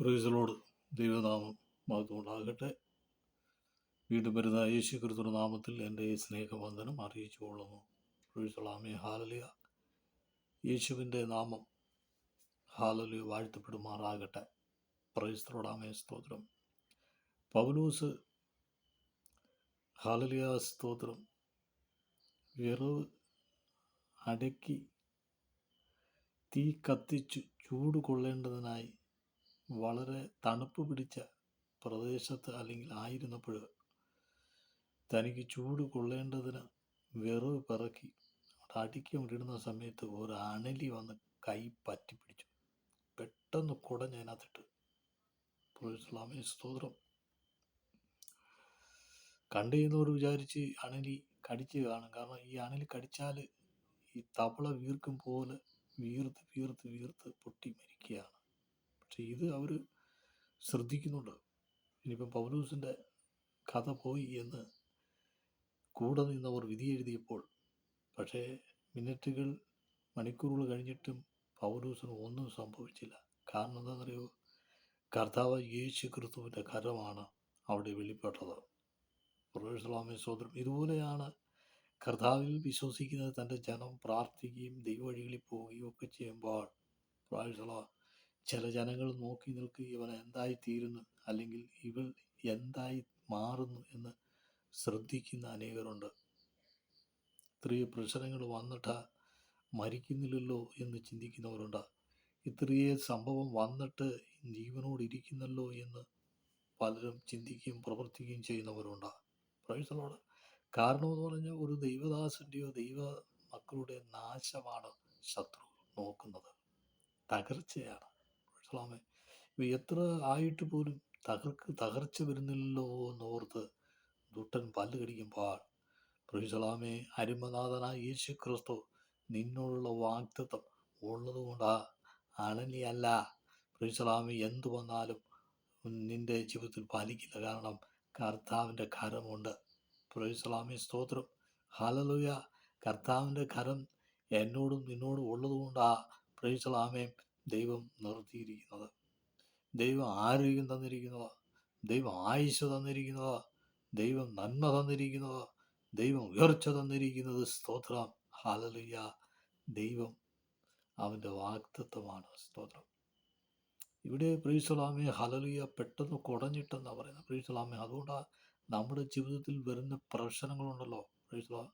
പ്രൈസലോട് ദൈവനാമം മഹത്വമുണ്ടാകട്ടെ. വീണ്ടും വരുന്ന യേശു ക്രിസ്തുവിന്റെ നാമത്തിൽ എന്റെ ഈ സ്നേഹവന്ദനം അറിയിച്ചു കൊള്ളുന്നു. പ്രൈസലാമേ ഹാലലിയ. യേശുവിന്റെ നാമം ഹാലലിയ വാഴ്ത്തപ്പെടുമാറാകട്ടെ. പ്രൈസ്തലോടാമേ സ്തോത്രം. പൗലൂസ് ഹാലലിയ സ്തോത്രം. വിറവ് അടക്കി തീ കത്തിച്ചു ചൂട് കൊള്ളേണ്ടതിനായി വളരെ തണുപ്പ് പിടിച്ച പ്രദേശത്ത് അല്ലെങ്കിൽ ആയിരുന്നപ്പോൾ തനിക്ക് ചൂട് കൊള്ളേണ്ടതിന് വിറവ് പിറക്കി അടുക്കി ഇടുന്ന സമയത്ത് ഒരു അണലി വന്ന് കൈ പറ്റി പിടിച്ചു. പെട്ടെന്ന് കുടഞ്ഞ് അതിനകത്തിട്ട് സ്തോത്രം. കണ്ടു ചെയ്യുന്നവർ വിചാരിച്ച് അണലി കടിച്ച് കാണും. കാരണം ഈ അണലി കടിച്ചാൽ ഈ തവള വീർക്കും പോലെ വീർത്ത് വീർത്ത് വീർത്ത് പൊട്ടി മരിക്കുകയാണ്. പക്ഷെ ഇത് അവർ ശ്രദ്ധിക്കുന്നുണ്ട്. ഇനിയിപ്പം പൗലൂസിന്റെ കഥ പോയി എന്ന് കൂടെ നിന്നവർ വിധി എഴുതിയപ്പോൾ പക്ഷേ മിനിറ്റുകൾ മണിക്കൂറുകൾ കഴിഞ്ഞിട്ടും പൗലൂസിന് ഒന്നും സംഭവിച്ചില്ല. കാരണം എന്താണെന്നറിയോ? കർത്താവ് യേശു ക്രിസ്തുവിന്റെ കരമാണ് അവിടെ വെളിപ്പെട്ടത്. പ്രൊഫസലാമേ സോദരം ഇതുപോലെയാണ് കർത്താവിൽ വിശ്വസിക്കുന്നത് തന്റെ ജനം പ്രാർത്ഥിക്കുകയും ദൈവവഴികളിൽ പോവുകയും ഒക്കെ ചെയ്യുമ്പോൾ പ്രാഴ്സള ചില ജനങ്ങൾ നോക്കി നിൽക്കുക ഇവൻ എന്തായി തീരുന്നു അല്ലെങ്കിൽ ഇവൾ എന്തായി മാറുന്നു എന്ന് ശ്രദ്ധിക്കുന്ന അനേകരുണ്ട്. ഇത്രയും പ്രശ്നങ്ങൾ വന്നിട്ട് മരിക്കുന്നില്ലല്ലോ എന്ന് ചിന്തിക്കുന്നവരുണ്ട്. ഇത്രയേ സംഭവം വന്നിട്ട് ജീവനോട് ഇരിക്കുന്നല്ലോ എന്ന് പലരും ചിന്തിക്കുകയും പ്രവർത്തിക്കുകയും ചെയ്യുന്നവരുണ്ട്. പ്രൈസലോട് കാരണമെന്ന് പറഞ്ഞാൽ ഒരു ദൈവദാസന്റെയോ ദൈവ മക്കളുടെ നാശമാണ് ശത്രു നോക്കുന്നത്. തകർച്ചയാണ്. ഇവ എത്ര ആയിട്ട് പോലും തകർക്ക് തകർച്ച വരുന്നില്ലല്ലോ എന്നോർത്ത് ദുട്ടൻ പല്ല് കടിക്കുമ്പോൾ പ്രൊഫസലാമേ അരുമനാഥനായ യേശു ക്രിസ്തു നിന്നോടുള്ള വാക്തത്വം ഉള്ളതുകൊണ്ടാ അണലിയല്ല. പ്രൊഫസലാമേ എന്തു വന്നാലും നിന്റെ ജീവിതത്തിൽ പാലിക്കില്ല കാരണം കർത്താവിന്റെ കരമുണ്ട്. പ്രൊഫസലാമേ സ്തോത്രം. ഹാലലുയ കർത്താവിന്റെ കരം എന്നോടും നിന്നോടും ഉള്ളതുകൊണ്ടാ പ്രൊഫസലാമേ ദൈവം നിർത്തിയിരിക്കുന്നത്. ദൈവം ആരോഗ്യം തന്നിരിക്കുന്നത്. ദൈവം ആയുസ് തന്നിരിക്കുന്നത്. ദൈവം നന്മ തന്നിരിക്കുന്നത്. ദൈവം ഉയർച്ച തന്നിരിക്കുന്നത്. സ്തോത്രം. ഹാലലിയ ദൈവം അവന്റെ വാക്തത്വമാണ് സ്തോത്രം. ഇവിടെ പ്രീസ്വലാമി ഹലലിയ പെട്ടെന്ന് കുടഞ്ഞിട്ടെന്നാണ് പറയുന്നത്. പ്രീസ്വലാമി അതുകൊണ്ടാണ് നമ്മുടെ ജീവിതത്തിൽ വരുന്ന പ്രശ്നങ്ങളുണ്ടല്ലോ. പ്രീസ്വലാ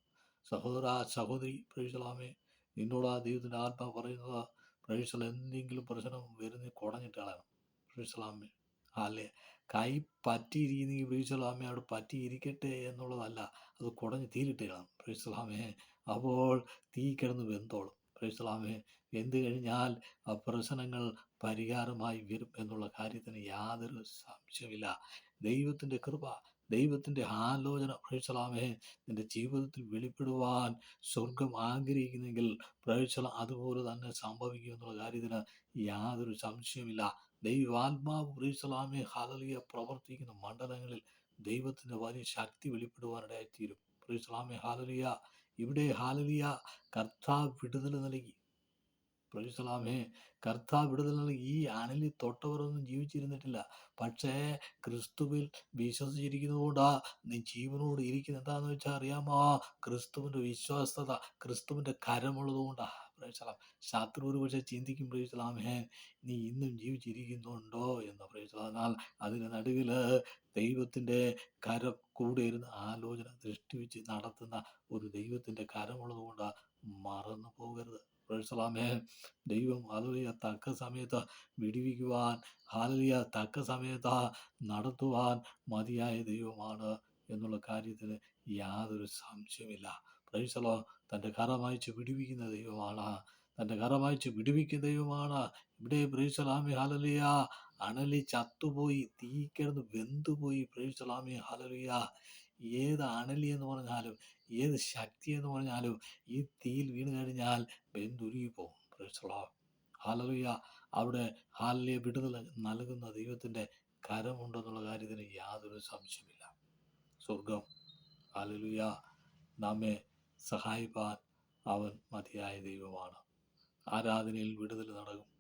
സഹോദര സഹോദരി പ്രീസ്വലാമി നിന്നോട് ആ ദൈവത്തിന്റെ ആത്മാ പറയുന്നത് പ്രൈസൽ എന്തെങ്കിലും പ്രശ്നം വരുന്ന കുടഞ്ഞിട്ട് കളയണം. പ്രീസലാമെ അല്ലേ? കൈ പറ്റിയിരിക്കുന്നെങ്കിൽ പ്രീസലാമെ അവിടെ പറ്റിയിരിക്കട്ടെ എന്നുള്ളതല്ല. അത് കുടഞ്ഞ് തീരിട്ട് കളയണം. പ്രീസലാമെ അപ്പോൾ തീ കിടന്ന് വെന്തോളും. പ്രീസലാമെ എന്ത് കഴിഞ്ഞാൽ ആ പ്രശ്നങ്ങൾ പരിഹാരമായി വരും എന്നുള്ള കാര്യത്തിന് യാതൊരു സംശയമില്ല ദൈവത്തിന്റെ കൃപ ദൈവത്തിന്റെ ആലോചന പ്രേക്ഷലാമേ നിന്റെ ജീവിതത്തിൽ വെളിപ്പെടുവാൻ സ്വർഗം ആഗ്രഹിക്കുന്നെങ്കിൽ പ്രേക്ഷല അതുപോലെ തന്നെ സംഭവിക്കും എന്നുള്ള കാര്യത്തിന് യാതൊരു സംശയമില്ല ദൈവാത്മാവ് പ്രേക്ഷലാമേ ഹാലലിയ പ്രവർത്തിക്കുന്ന മണ്ഡലങ്ങളിൽ ദൈവത്തിന്റെ വലിയ ശക്തി വെളിപ്പെടുവാനിടയായിത്തീരും പ്രേക്ഷലാമേ ഹാലലിയ ഇവിടെ ഹാലലിയ കർത്താവ് വിടുതൽ നൽകി. പ്രൊഫസലാമേ കർത്താവ് വിടുതൽ നൽകി ഈ അണലി തൊട്ടവരൊന്നും ജീവിച്ചിരുന്നിട്ടില്ല. പക്ഷേ ക്രിസ്തുവിൽ വിശ്വസിച്ചിരിക്കുന്നതുകൊണ്ടാ നീ ജീവനോട് ഇരിക്കുന്നത് എന്താണെന്ന് വെച്ചാൽ അറിയാമോ? ക്രിസ്തുവിന്റെ വിശ്വാസത ക്രിസ്തുവിന്റെ കരമുള്ളതുകൊണ്ടാ. പ്രേക്ഷലാം ശത്രു ഒരു പക്ഷേ ചിന്തിക്കും പ്രേക്ഷലാമേ നീ ഇന്നും ജീവിച്ചിരിക്കുന്നുണ്ടോ എന്ന് പ്രേക്ഷലാം അതിന്റെ നടുവിൽ ദൈവത്തിന്റെ കരം കൂടെ ഇരുന്ന് ആലോചന ദൃഷ്ടി വെച്ച് നടത്തുന്ന ഒരു ദൈവത്തിന്റെ കരമുള്ളതുകൊണ്ട് മറന്നു പോകരുത് പ്രേക്ഷലാമേ ദൈവം ഹാലലിയ തക്ക സമയത്ത് വിടിവിക്കുവാൻ ഹാലലിയ തക്ക സമയത്ത് നടത്തുവാൻ മതിയായ ദൈവമാണ് എന്നുള്ള കാര്യത്തിന് യാതൊരു സംശയമില്ല പ്രൈസലോ തന്റെ കരമയച്ച് വിടിവിക്കുന്ന ദൈവമാണ്. തന്റെ കരമയച്ച് വിടിവിക്കുന്ന ദൈവമാണ്. ഇവിടെ പ്രൈസലാമി ഹാലലിയ അണലി ചത്തുപോയി തീ കിടന്ന് വെന്തുപോയി പ്രൈസലാമി ഹാലലിയ ഏത് അണലി എന്ന് പറഞ്ഞാലും ഏത് ശക്തി എന്ന് പറഞ്ഞാലും ഈ തീയിൽ വീണ് കഴിഞ്ഞാൽ വെന്തുരുകി പോകും. ഹാലലിയ അവിടെ ഹാലിലെ വിടുതൽ നൽകുന്ന ദൈവത്തിന്റെ കരമുണ്ടെന്നുള്ള കാര്യത്തിന് യാതൊരു സംശയമില്ല സ്വർഗം ഹാലലുയ നമ്മെ സഹായിപ്പാൻ അവൻ മതിയായ ദൈവമാണ്. ആരാധനയിൽ വിടുതൽ നടക്കും.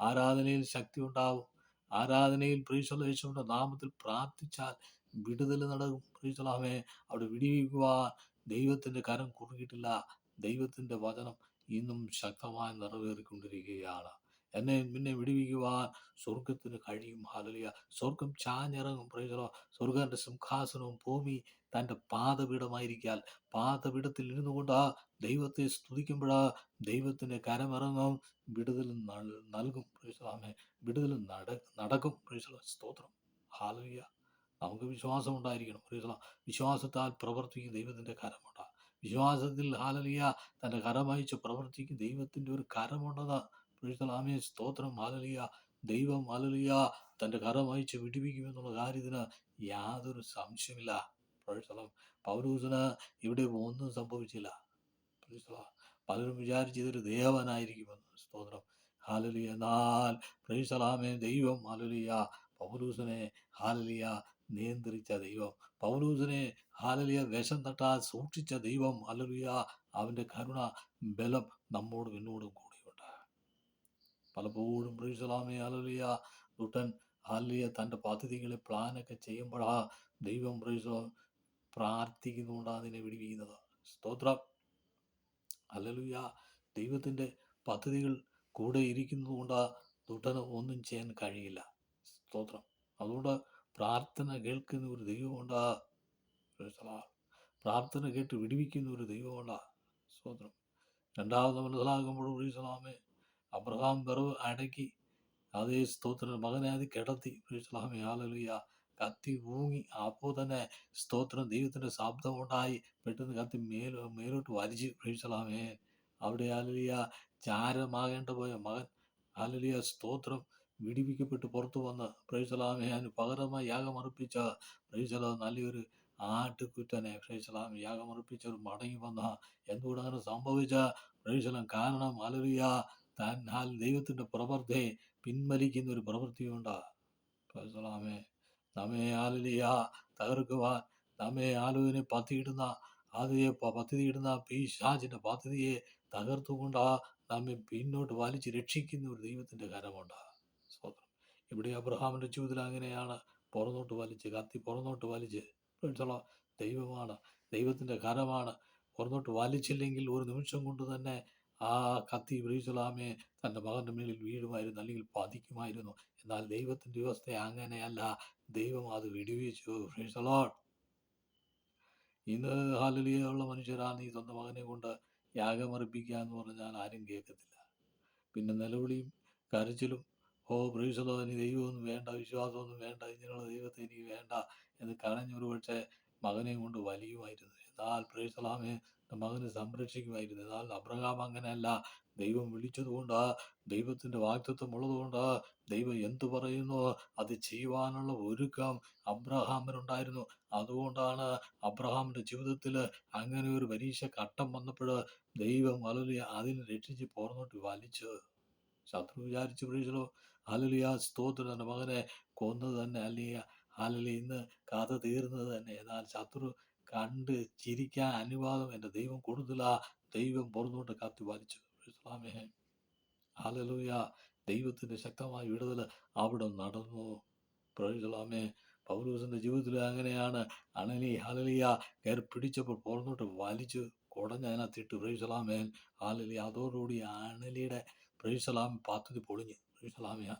ആരാധനയിൽ ശക്തി ഉണ്ടാവും. ആരാധനയിൽ യേശുവിന്റെ നാമത്തിൽ പ്രാർത്ഥിച്ചാൽ വിടുതൽ നടക്കും. പ്രീശ്വലാമേ അവിടെ വിടിവിക്കുവാൻ ദൈവത്തിന്റെ കരം കുറുകിയിട്ടില്ല. ദൈവത്തിന്റെ വചനം ഇന്നും ശക്തമായി നിറവേറിക്കൊണ്ടിരിക്കുകയാണ്. എന്നെ നിന്നെ വിടുവിക്കുവാൻ സ്വർഗത്തിന് കഴിയും. ഹാലലിയ സ്വർഗം ചാഞ്ഞിറങ്ങും. പ്രയോജനം സ്വർഗന്റെ സിംഹാസനവും ഭൂമി തന്റെ പാതപീഠമായിരിക്കാൽ പാതപീഠത്തിൽ ഇരുന്നു കൊണ്ട് ദൈവത്തെ സ്തുതിക്കുമ്പോഴാ ദൈവത്തിന്റെ കരമിറങ്ങും. വിടുതൽ നൽ- നൽകും. പ്രയോജനമേ വിടുതൽ നട നടക്കും. പ്രയോജനം സ്തോത്രം. ഹാലലിയ നമുക്ക് വിശ്വാസം ഉണ്ടായിരിക്കണം പ്രയോജനം വിശ്വാസത്താൽ പ്രവർത്തിക്കും ദൈവത്തിന്റെ കരമുണ്ട്. വിശ്വാസത്തിൽ ഹാലലിയ തന്റെ കരമയച്ച് പ്രവർത്തിക്കും ദൈവത്തിന്റെ ഒരു കരമുണ്ടെന്ന് പ്രയോജനമേ സ്തോത്രം ഹാലലിയ ദൈവം ഹാലലിയ തന്റെ കരമയച്ച് വിടിവിക്കുമെന്നുള്ള കാര്യത്തിന് യാതൊരു സംശയമില്ല പ്രൊഫസലം പൗരൂസിന് ഇവിടെ ഒന്നും സംഭവിച്ചില്ല. പലരും വിചാരിച്ചതൊരു ദേവനായിരിക്കുമെന്ന്. സ്തോത്രം ഹാലലിയ എന്നാൽ പ്രൈസലാമേ ദൈവം ഹാലലിയ പൗരൂസിനെ ഹാലലിയ നിയന്ത്രിച്ച ദൈവം. പൗലൂസിനെ ഹാലലിയ വേഷം തട്ടാൻ സൂക്ഷിച്ച ദൈവം. അലലിയ അവന്റെ കരുണ ബലം നമ്മോടും എന്നോടും കൂടിയുണ്ട്. പലപ്പോഴും പ്രൈസലാമേ അലലിയ ദുട്ടൻ ഹാലലിയ തന്റെ പദ്ധതികളെ പ്ലാനൊക്കെ ചെയ്യുമ്പോഴാ ദൈവം പ്രൈസലോ പ്രാർത്ഥിക്കുന്നുകൊണ്ടാണ് അതിനെ വിടിവിക്കുന്നത്. സ്തോത്രം. അലലുയ ദൈവത്തിന്റെ പദ്ധതികൾ കൂടെ ഇരിക്കുന്നതുകൊണ്ട് ദുട്ടന് ഒന്നും ചെയ്യാൻ കഴിയില്ല. സ്തോത്രം. അതുകൊണ്ട് പ്രാർത്ഥന കേൾക്കുന്ന ഒരു ദൈവമുണ്ടാ പ്രാർത്ഥന കേട്ട് വിടിവിക്കുന്ന ഒരു ദൈവമുണ്ടാ. സ്തോത്രം. രണ്ടാമത് മനസ്സിലാകുമ്പോൾ പ്രീസലാമേ അബ്രഹാം വെറവ് അടക്കി അതേ സ്തോത്രം മകനെ അത് കിടത്തി. പ്രീസലാമേ ആലലുയ കത്തി ഊങ്ങി അപ്പോൾ തന്നെ സ്തോത്രം ദൈവത്തിന്റെ ശബ്ദം പെട്ടെന്ന് കത്തി മേലോ മേലോട്ട് വലിച്ച്. പ്രീസലാമേ അവിടെ ആലലിയ ചാരമാകേണ്ട പോയ മകൻ. ആലലിയ സ്തോത്രം. വിടിവിക്കപ്പെട്ട് പുറത്തു വന്ന പ്രൈസലാമേ അതിന് പകരമായി യാഗമർപ്പിച്ച പ്രൈസല നല്ലൊരു ആട്ടുകുറ്റനെ. പ്രൈസലാം ഒരു മടങ്ങി വന്ന എന്തുകൊണ്ട് അങ്ങനെ സംഭവിച്ച? പ്രൈസലം കാരണം അലറിയ. തന്നാൽ ദൈവത്തിന്റെ പ്രവർത്തിയെ പിൻവലിക്കുന്ന ഒരു പ്രവൃത്തിയുണ്ട്. പ്രൈസലാമേ നമ്മെ ആലലിയ തകർക്കുവാൻ നമ്മെ ആലുവിനെ പത്തിയിടുന്ന അതിയെ പത്തിയിടുന്ന പീശാചിന്റെ പദ്ധതിയെ തകർത്തുകൊണ്ട് നമ്മെ പിന്നോട്ട് വലിച്ച് രക്ഷിക്കുന്ന ഒരു ദൈവത്തിന്റെ കരമുണ്ട്. സ്തോത്രം. ഇവിടെ അബ്രഹാമിന്റെ ജീവിതത്തിൽ അങ്ങനെയാണ് പുറന്നോട്ട് വലിച്ച് കത്തി പുറന്നോട്ട് വലിച്ച്. ദൈവമാണ് ദൈവത്തിന്റെ കരമാണ് പുറന്നോട്ട് വലിച്ചില്ലെങ്കിൽ ഒരു നിമിഷം കൊണ്ട് തന്നെ ആ കത്തി ബ്രീസലാമെ തന്റെ മകന്റെ മേലിൽ വീഴുമായിരുന്നു അല്ലെങ്കിൽ പതിക്കുമായിരുന്നു. എന്നാൽ ദൈവത്തിന്റെ വ്യവസ്ഥ അങ്ങനെയല്ല. ദൈവം അത് വിടുവിച്ചു. ബ്രീസലോൺ ഇന്ന് ഹാലലിയുള്ള മനുഷ്യരാണ് ഈ സ്വന്തം മകനെ കൊണ്ട് യാഗമർപ്പിക്കുക എന്ന് പറഞ്ഞാൽ ആരും കേൾക്കത്തില്ല. പിന്നെ നിലവിളിയും കരച്ചിലും ഓ പ്രീസലോ ഇനി ദൈവമൊന്നും വേണ്ട വിശ്വാസമൊന്നും വേണ്ട ഇങ്ങനെയുള്ള ദൈവത്തെ എനിക്ക് വേണ്ട എന്ന് കരഞ്ഞൊരു പക്ഷേ മകനെ കൊണ്ട് വലിയുമായിരുന്നു. എന്നാൽ പ്രീസലാമെ മകനെ സംരക്ഷിക്കുമായിരുന്നു. എന്നാൽ അബ്രഹാം അങ്ങനെയല്ല. ദൈവം വിളിച്ചതുകൊണ്ട് ദൈവത്തിന്റെ വാക്തത്വം ഉള്ളതുകൊണ്ട് ദൈവം എന്തു പറയുന്നു? അത് ചെയ്യുവാനുള്ള ഒരുക്കം അബ്രഹാമിനുണ്ടായിരുന്നു. അതുകൊണ്ടാണ് അബ്രഹാമിന്റെ ജീവിതത്തിൽ അങ്ങനെ ഒരു പരീക്ഷ ഘട്ടം വന്നപ്പോൾ ദൈവം വളരെ അതിനെ രക്ഷിച്ച് പുറന്നോട്ട് വലിച്ച് ശത്രു വിചാരിച്ച് പ്രീശലോ അലലിയ സ്തോത്രം തന്റെ മകനെ കൊന്നത് തന്നെ അല്ലെങ്കിൽ ഹാലലി ഇന്ന് കഥ തീർന്നത് തന്നെ. എന്നാൽ ശത്രു കണ്ട് ചിരിക്കാൻ അനുവാദം എന്റെ ദൈവം കൊടുത്തില്ല. ദൈവം പുറന്നോട്ട് കത്തി വലിച്ചു. ഇസ്ലാമേ ഹാലലൂയ ദൈവത്തിന്റെ ശക്തമായ വിടുതൽ അവിടെ നടന്നു. പ്രൈസലാമേ പൗലൂസിന്റെ ജീവിതത്തിൽ അങ്ങനെയാണ്. അണലി ഹലലിയ കയറി പിടിച്ചപ്പോൾ പുറന്നോട്ട് വലിച്ചു കുടഞ്ഞതിനകത്തിട്ട് പ്രൈസലാമേൻ ഹാലലി അതോടുകൂടി അണലിയുടെ പ്രൈസലാം പാത്തതി പൊളിഞ്ഞ് പ്രൈസലാമിയ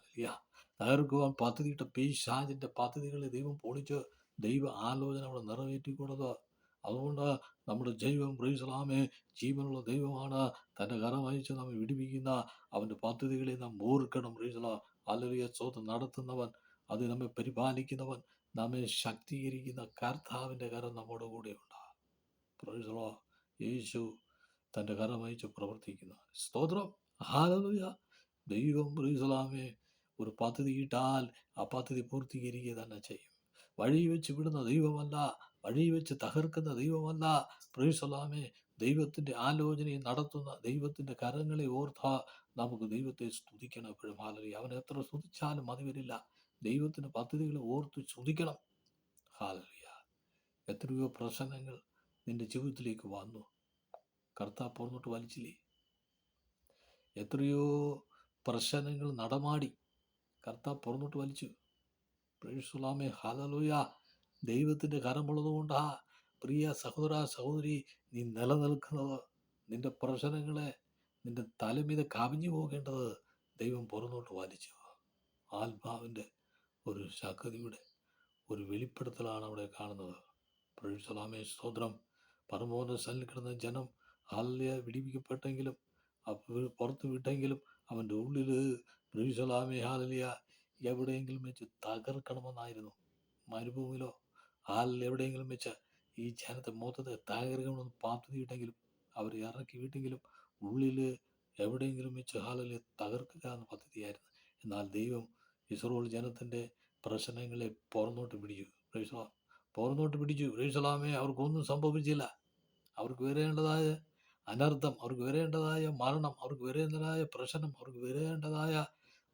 തകർക്കുവാൻ പദ്ധതിയിട്ട പേശാജിന്റെ പദ്ധതികളെ ദൈവം പൊളിച്ച് ദൈവ ആലോചന അവിടെ നിറവേറ്റിക്കൊണ്ടത് അതുകൊണ്ട് നമ്മുടെ ജൈവം പ്രൈസലാമേ ജീവനുള്ള ദൈവമാണ്. തന്റെ കരമയച്ച് നമ്മെ വിടിപ്പിക്കുന്ന അവന്റെ പദ്ധതികളെ നാം ഓർക്കണം പ്രൈസല അലറിയ സ്വത്ത് നടത്തുന്നവൻ അത് നമ്മെ പരിപാലിക്കുന്നവൻ നമ്മെ ശക്തീകരിക്കുന്ന കർത്താവിന്റെ കരം നമ്മുടെ കൂടെ ഉണ്ട്. പ്രൈസലോ യേശു തന്റെ കരമയച്ച് പ്രവർത്തിക്കുന്ന. സ്തോത്രം. ഹാലലുയ ദൈവം പ്രൈസലാമേ ഒരു പദ്ധതി ഇട്ടാൽ ആ പദ്ധതി പൂർത്തീകരിക്കുക തന്നെ ചെയ്യും. വഴി വെച്ച് വിടുന്ന ദൈവമല്ല വഴി വെച്ച് തകർക്കുന്ന ദൈവമല്ല. പ്രൈസലാമേ ദൈവത്തിന്റെ ആലോചനയെ നടത്തുന്ന ദൈവത്തിന്റെ കരങ്ങളെ ഓർത്ത നമുക്ക് ദൈവത്തെ സ്തുതിക്കണം എപ്പോഴും. ഹാലലി അവൻ എത്ര സ്തുതിച്ചാലും മതി വരില്ല. ദൈവത്തിന്റെ പദ്ധതികളെ ഓർത്ത് സ്തുതിക്കണം. ഹാലറിയ എത്രയോ പ്രശ്നങ്ങൾ നിന്റെ ജീവിതത്തിലേക്ക് വന്നു. കർത്താവ് പുറന്നോട്ട് വലിച്ചില്ലേ? എത്രയോ പ്രശ്നങ്ങൾ നടമാടി. കർത്താവ് പുറന്നോട്ട് വലിച്ചു. പ്രേസുലാമേ ഹലലുയ ദൈവത്തിന്റെ കരമുള്ളതുകൊണ്ടാ. പ്രിയ സഹോദര സഹോദരി നീ നിലനിൽക്കുന്നത്. നിന്റെ പ്രശ്നങ്ങളെ നിന്റെ തലമീത കവിഞ്ഞു പോകേണ്ടത് ദൈവം പുറന്നോട്ട് വലിച്ചു. ആത്മാവിന്റെ ഒരു ശക്തിയുടെ ഒരു വെളിപ്പെടുത്തലാണ് അവിടെ കാണുന്നത്. പ്രേസുലാമേ സ്തോത്രം. പരമോന്നത സ്ഥലിൽ കിടന്ന ജനം ഹാലിയ വിടിവിക്കപ്പെട്ടെങ്കിലും പുറത്ത് വിട്ടെങ്കിലും അവന്റെ ഉള്ളിൽ പ്രേസുലാമേ ഹാലിയ എവിടെയെങ്കിലും വെച്ച് തകർക്കണമെന്നായിരുന്നു. മരുഭൂമിയിലോ ഹാലിൽ എവിടെയെങ്കിലും വെച്ച് ഈ ജനത്തെ മൊത്തത്തെ തകർക്കണമെന്ന് പദ്ധതിയിട്ടെങ്കിലും അവർ ഇറക്കി വിട്ടെങ്കിലും ഉള്ളിൽ എവിടെയെങ്കിലും വെച്ച് ഹാലിൽ തകർക്കുക എന്ന പദ്ധതിയായിരുന്നു. എന്നാൽ ദൈവം ഇസ്രോൾ ജനത്തിന്റെ പ്രശ്നങ്ങളെ പുറന്നോട്ട് പിടിച്ചു. പുറന്നോട്ട് പിടിച്ചു. പ്രൈസലാമേ അവർക്കൊന്നും സംഭവിച്ചില്ല. അവർക്ക് വരേണ്ടതായ അനർത്ഥം അവർക്ക് വരേണ്ടതായ മരണം അവർക്ക് വരേണ്ടതായ പ്രശ്നം അവർക്ക് വരേണ്ടതായ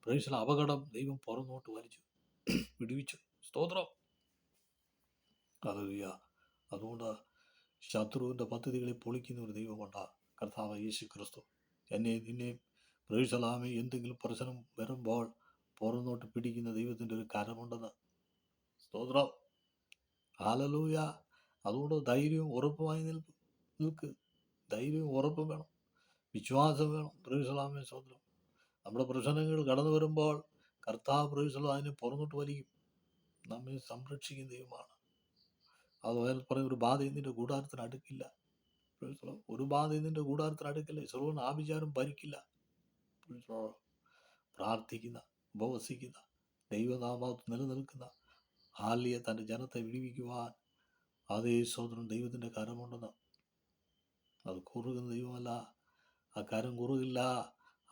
പ്രൈസല അപകടം ദൈവം പുറന്നോട്ട് വലിച്ചു വിടുവിച്ചു. സ്തോത്രം. അതറിയ അതുകൊണ്ട് ശത്രുവിന്റെ പദ്ധതികളെ പൊളിക്കുന്ന ഒരു ദൈവമുണ്ട് കർത്താവ് യേശു ക്രിസ്തു എന്നെ നിന്നെയും പ്രൈസലാമെ എന്തെങ്കിലും പ്രശ്നം വരുമ്പോൾ പുറന്നോട്ട് പിടിക്കുന്ന ദൈവത്തിന്റെ ഒരു കരമുണ്ടെന്ന്. സ്തോത്രം. ഹാലലൂയ അതുകൊണ്ട് ധൈര്യവും ഉറപ്പുമായി നിൽക്ക്. ധൈര്യവും ഉറപ്പും വേണം. വിശ്വാസം വേണം. പ്രൈസലാമെ സ്വന്തം. നമ്മുടെ പ്രശ്നങ്ങൾ കടന്നു വരുമ്പോൾ കർത്താവ് പ്രൈസലം അതിനെ പുറന്നോട്ട് വലിക്കും. നമ്മെ സംരക്ഷിക്കുന്ന ദൈവമാണ്. അതുപോലെ പറയും ഒരു ബാധ ഇതിന്റെ കൂടാരത്തിന് അടുക്കില്ല. ഒരു ബാധ ഇതിന്റെ കൂടാരത്തിന് അടുക്കില്ല. സർവൻ ആഭിചാരം ഭരിക്കില്ല. പ്രാർത്ഥിക്കുന്ന ഉപവസിക്കുന്ന ദൈവനാമത്തിൽ നിലനിൽക്കുന്ന ഹാലിയെ തന്റെ ജനത്തെ വിടിവിക്കുവാൻ അതേ സ്വതന്ത്രം ദൈവത്തിന്റെ കരമുണ്ടെന്ന് അത് കുറുകുന്ന ദൈവമല്ല. ആ കരം കുറുകില്ല.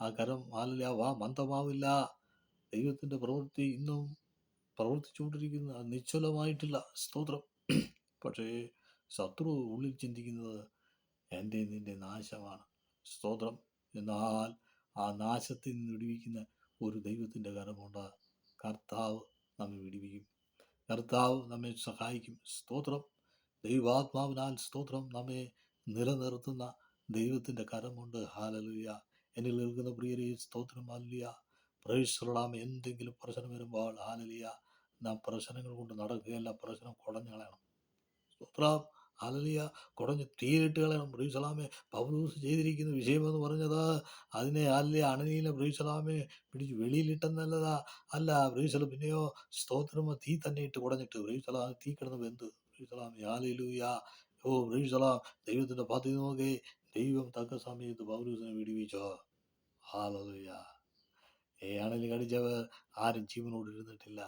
ആ കരം ആലില്ല വാ മന്ദമാവില്ല. ദൈവത്തിന്റെ പ്രവൃത്തി ഇന്നും പ്രവർത്തിച്ചുകൊണ്ടിരിക്കുന്ന. നിശ്ചലമായിട്ടില്ല. സ്തോത്രം. പക്ഷേ ശത്രു ഉള്ളിൽ ചിന്തിക്കുന്നത് എന്റെ നിന്റെ നാശമാണ്. സ്തോത്രം. എന്നാൽ ആ നാശത്തിൽ നിന്ന് വിടിവിക്കുന്ന ഒരു ദൈവത്തിന്റെ കരമുണ്ട്. കർത്താവ് നമ്മെ വിടിവിക്കും. കർത്താവ് നമ്മെ സഹായിക്കും. സ്തോത്രം. ദൈവാത്മാവിനാൽ സ്തോത്രം. നമ്മെ നിലനിർത്തുന്ന ദൈവത്തിന്റെ കരമുണ്ട് ഹാലലുയ എന്നിൽ നിൽക്കുന്ന പ്രിയരെ സ്തോത്രം. ഹാലിയ പ്രവേശിച്ചോളാം എന്തെങ്കിലും പ്രശ്നം വരുമ്പോൾ ഹാലലിയ നാം പ്രശ്നങ്ങൾ കൊണ്ട് നടക്കുകയല്ല. പ്രശ്നം കുടഞ്ഞു കളയണം. സ്തോത്രം. ഹാലലിയ കുടഞ്ഞ് തീരിട്ട് കളയണം. ബ്രീസലാമെ പൗലൂസ് ചെയ്തിരിക്കുന്ന വിഷയമെന്ന് പറഞ്ഞത് അതിനെ അല്ലേ അണനീല ബ്രീസലാമെ പിടിച്ച് വെളിയിലിട്ടെന്നല്ലതാ അല്ല ബ്രീസല പിന്നെയോ സ്തോത്രമോ തീ തന്നെ ഇട്ട് കുടഞ്ഞിട്ട് ബ്രീസലാമെ തീ കിടന്ന് വെന്ത്. ബ്രീസലാമെ ഹാലയിലൂയ ഓ ബ്രീസലാം ദൈവത്തിന്റെ പദ്ധതി നോക്കി. ദൈവം തക്ക സമയത്ത് പൗരൂസിനെ വിടിവിച്ചോ. ഏ അണലി കടിച്ചവർ ആരും ജീവനോട് ഇരുന്നിട്ടില്ല.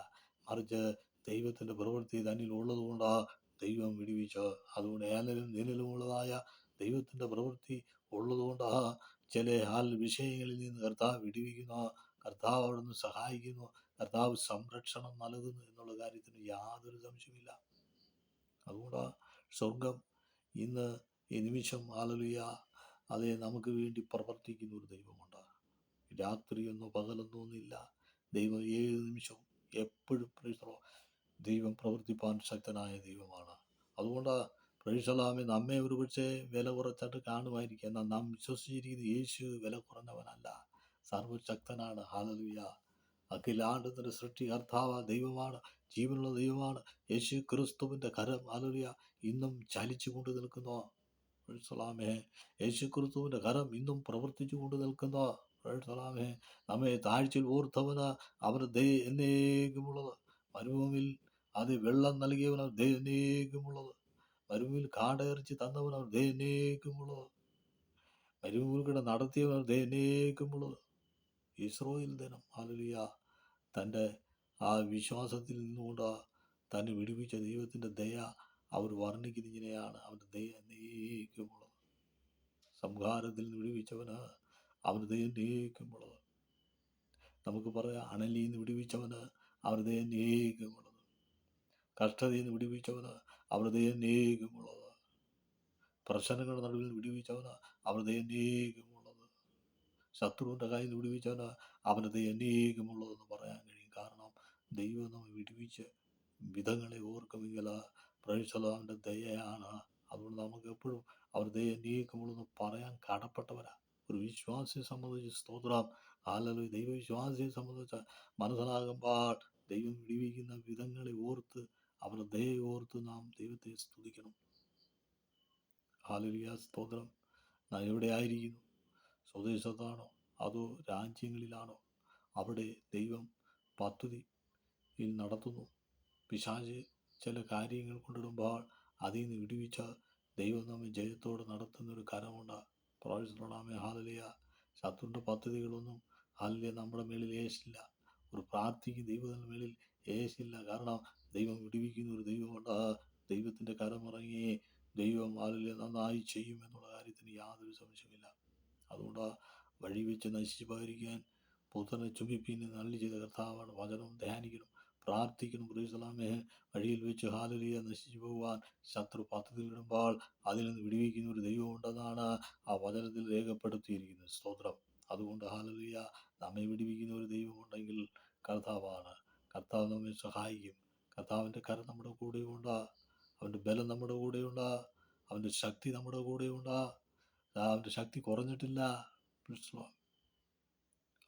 മറിച്ച് ദൈവത്തിന്റെ പ്രവൃത്തി തന്നിൽ ഉള്ളതുകൊണ്ടാ ദൈവം വിടിവിച്ചോ. അതുകൊണ്ട് ഏനലും നിഴലുമുള്ളതായ ദൈവത്തിന്റെ പ്രവൃത്തി ഉള്ളതുകൊണ്ടാ ചില ഹാൽ വിഷയങ്ങളിൽ നിന്ന് കർത്താവ് വിടിവിക്കുന്നു. കർത്താവ് അവിടുന്ന് സഹായിക്കുന്നു. കർത്താവ് സംരക്ഷണം നൽകുന്നു എന്നുള്ള കാര്യത്തിന് യാതൊരു സംശയമില്ല അതുകൊണ്ടാ സ്വർഗം ഇന്ന് ഈ നിമിഷം ആലലുയ അതെ നമുക്ക് വേണ്ടി പ്രവർത്തിക്കുന്ന ഒരു ദൈവമുണ്ട്. രാത്രിയൊന്നോ പകലൊന്നോ ഒന്നില്ല ദൈവം ഏത് നിമിഷവും എപ്പോഴും പ്രൈസറോ ദൈവം പ്രവർത്തിപ്പാൻ ശക്തനായ ദൈവമാണ്. അതുകൊണ്ട് പ്രൈസലാമെ നമ്മെ ഒരു പക്ഷേ വില കുറച്ചിട്ട് കാണുമായിരിക്കും. എന്നാൽ നാം വിശ്വസിച്ചിരിക്കുന്ന യേശു വില കുറഞ്ഞവനല്ല. സർവശക്തനാണ്. ഹാലലുയ സൃഷ്ടി കർത്താവ് ദൈവമാണ്. ജീവനുള്ള ദൈവമാണ്. യേശു ക്രിസ്തുവിന്റെ കരം അലറിയ ഇന്നും ചലിച്ചു കൊണ്ട് നിൽക്കുന്നു. സ്വലാമേ യേശു ക്രിസ്തുവിന്റെ കരം ഇന്നും പ്രവർത്തിച്ചു കൊണ്ട് നിൽക്കുന്നു. സ്വലാമേ നമ്മെ താഴ്ചയിൽ ഓർത്തവന് അവർ ദേ എന്നേക്കുമുള്ളത്. മരുഭൂമിൽ അത് വെള്ളം നൽകിയവൻ ദേ എന്നേക്കുമുള്ളത്. മരുഭൂമിയിൽ കാടയിറച്ചി തന്നവൻ അവർ ദേ എന്നേക്കുമുള്ളത്. മരുഭൂമിയിൽ കൂടെ നടത്തിയവൻ ദേ എന്നേക്കുമുള്ളത്. ഇസ്രോയിൽ ദിനം ഹാലലിയ തന്റെ ആ വിശ്വാസത്തിൽ നിന്നുകൊണ്ട് തന്നെ വിടുവിച്ച ദൈവത്തിന്റെ ദയ അവർ വർണിക്കുന്ന ഇങ്ങനെയാണ്. അവന്റെ ദയ എന്നേക്കുമുള്ളത്. സംഹാരത്തിൽ നിന്ന് വിടുവിച്ചവന് അവന്റെ ദയ എന്നേക്കുമുള്ളത്. നമുക്ക് പറയാം അണലിയിൽ നിന്ന് വിടുവിച്ചവന് അവരുടെ ദയ എന്നേക്കുമുള്ളത്. കഷ്ടതയിൽ നിന്ന് വിടുവിച്ചവന് അവരുടെ ദയ എന്നേക്കുമുള്ളത്. പ്രശ്നങ്ങളുടെ നടുവിൽ വിടുവിച്ചവന് അവരുടെ ദയ എന്നേക്കുമുള്ളത്. ശത്രുവിന്റെ കയ്യിൽ നിന്ന് വിടുവിച്ചവന് അവന്റെ ദയ എന്നേക്കുമുള്ളതെന്ന് പറയാൻ ദൈവം നമ്മെ വിടുവിച്ച്. വിധങ്ങളെ ഓർക്കുമെങ്കിൽ പ്രൈസലാവിന്റെ ദയയാണ്. അതുകൊണ്ട് നമുക്ക് എപ്പോഴും അവർ ദയ നീക്കുമ്പോഴൊന്ന് പറയാൻ കടപ്പെട്ടവരാ. ഒരു വിശ്വാസിയെ സംബന്ധിച്ച് സ്തോത്രം. ആലോ ദൈവവിശ്വാസിയെ സംബന്ധിച്ച് മനസ്സിലാകുമ്പോൾ ദൈവം വിടിവിക്കുന്ന വിധങ്ങളെ ഓർത്ത് അവരുടെ ദയെ ഓർത്ത് നാം ദൈവത്തെ സ്തുതിക്കണം. ഹാലലിയ സ്തോത്രം. നാം എവിടെ ആയിരിക്കുന്നു? സ്വദേശത്താണോ? അതോ രാജ്യങ്ങളിലാണോ? അവിടെ ദൈവം പദ്ധതി നടത്തുന്നു. പിശാജ് ചില കാര്യങ്ങൾ കൊണ്ടിടുമ്പോൾ അതിൽ നിന്ന് വിടുവിച്ച ദൈവം നമ്മെ ജയത്തോടെ നടത്തുന്ന ഒരു കരമുണ്ട്. പ്രോത്സാഹനമേ ഹാലലിയ. ശത്രുവിന്റെ പദ്ധതികളൊന്നും ഹാലലിയ നമ്മുടെ മേളിൽ ഏശില്ല. ഒരു പ്രാർത്ഥിക്ക് ദൈവത്തിന്റെ മേളിൽ ഏശില്ല. കാരണം ദൈവം വിടുവിക്കുന്ന ഒരു ദൈവമുണ്ട്. ദൈവത്തിന്റെ കരമിറങ്ങി ദൈവം ഹാലലിയ നന്നായി ചെയ്യും എന്നുള്ള കാര്യത്തിന് യാതൊരു സംശയമില്ല അതുകൊണ്ട് വഴി വെച്ച് നശിച്ചു പോയിരിക്കാൻ പുത്രനെ ചുമിപ്പിന് നല്ലി ചെയ്ത കർത്താവാണ് വചനം ധ്യാനിക്കണം. പ്രാർത്ഥിക്കണം പ്രീസലാമേ വഴിയിൽ വെച്ച് ഹാലലിയ നശിച്ചു പോകുവാൻ ശത്രു പദ്ധതിയിടുമ്പോൾ അതിൽ നിന്ന് വിടുവിക്കുന്ന ഒരു ദൈവം ഉണ്ടെന്നാണ് ആ വചനത്തിൽ രേഖപ്പെടുത്തിയിരിക്കുന്നത്. സ്തോത്രം. അതുകൊണ്ട് ഹാലലിയ നമ്മെ വിടുവിക്കുന്ന ഒരു ദൈവമുണ്ടെങ്കിൽ കർത്താവാണ്. കർത്താവ് നമ്മെ സഹായിക്കും. കർത്താവിന്റെ കരം നമ്മുടെ കൂടെയുണ്ട്. അവന്റെ ബലം നമ്മുടെ കൂടെയുണ്ട്. അവന്റെ ശക്തി നമ്മുടെ കൂടെയുണ്ട്. അവന്റെ ശക്തി കുറഞ്ഞിട്ടില്ല.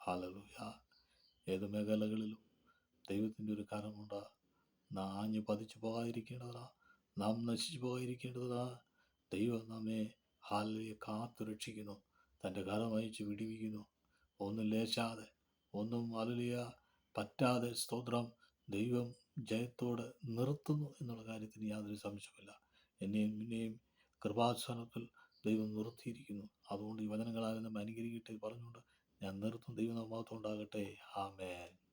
ഹാലലൂയ. ഏത് മേഖലകളിലും ദൈവത്തിന്റെ ഒരു കരമുണ്ട് നാം ആഞ്ഞു പതിച്ചു പോകാതിരിക്കേണ്ടതാ നാം നശിച്ചു പോകാതിരിക്കേണ്ടതാ ദൈവം നമ്മെ ഹാലയെ കാത്തു രക്ഷിക്കുന്നു തന്റെ കരം അയച്ച് വിടിവിക്കുന്നു. ഒന്നും ലേശാതെ ഒന്നും അലലിയ പറ്റാതെ സ്തോത്രം ദൈവം ജയത്തോടെ നിർത്തുന്നു എന്നുള്ള കാര്യത്തിന് യാതൊരു സംശയമില്ല എന്നെയും പിന്നെയും കൃപാസനത്തിൽ ദൈവം നിർത്തിയിരിക്കുന്നു. അതുകൊണ്ട് ഈ വചനങ്ങളാൽ നമ്മൾ അനുകരിക്കട്ടെ പറഞ്ഞുകൊണ്ട് ഞാൻ നിർത്തും ദൈവം നമ്മത്തുണ്ടാകട്ടെ സ്തോത്രം